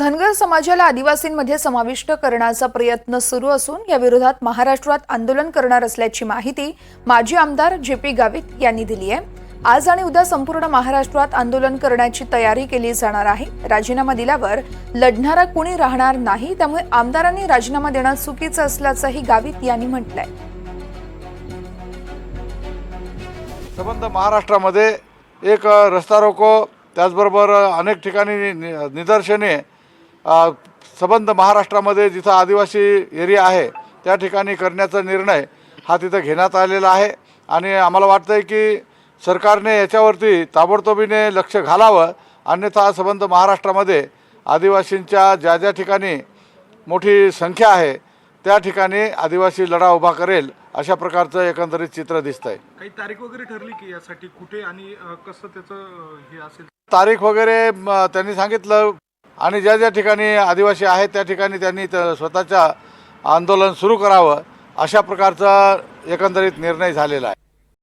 धनगर समाजाला आदिवासींमध्ये समाविष्ट करण्याचा प्रयत्न सुरू असून या विरोधात महाराष्ट्रात आंदोलन करणार असल्याची माहिती माजी आमदार जे पी गावित यांनी दिली आहे. आज आणि उद्या संपूर्ण महाराष्ट्रात आंदोलन करण्याची तयारी केली जाणार आहे. राजीनामा दिल्यावर लढणारा कुणी राहणार नाही त्यामुळे आमदारांनी राजीनामा देणं चुकीचं असल्याचंही गावित यांनी म्हटलंय. संबंध महाराष्ट्रामध्ये एक रस्ता रोको त्याचबरोबर अनेक ठिकाणी नि- निदर्शने संबंध महाराष्ट्रामध्ये जिथं आदिवासी एरिया आहे त्या ठिकाणी करण्याचा निर्णय हा तिथं घेण्यात आलेला आहे. आणि आम्हाला वाटतं आहे की सरकारने याच्यावरती ताबडतोबीने लक्ष घालावं. अन्यथा संबंध महाराष्ट्रामध्ये आदिवासींच्या ज्या ज्या ठिकाणी मोठी संख्या आहे त्या ठिकाणी आदिवासी लढा उभा करेल अशा प्रकारचं एकंदरीत चित्र दिसतं आहे काही तारीख वगैरे ठरली की यासाठी कुठे आणि कसं त्याचं हे असेल? तारीख वगैरे त्यांनी सांगितलं आणि ज्या ज्या ठिकाणी आदिवासी आहेत त्या ठिकाणी त्यांनी त- स्वतःच्या आंदोलन सुरू करावं अशा प्रकारचा एकंदरीत निर्णय झालेला आहे.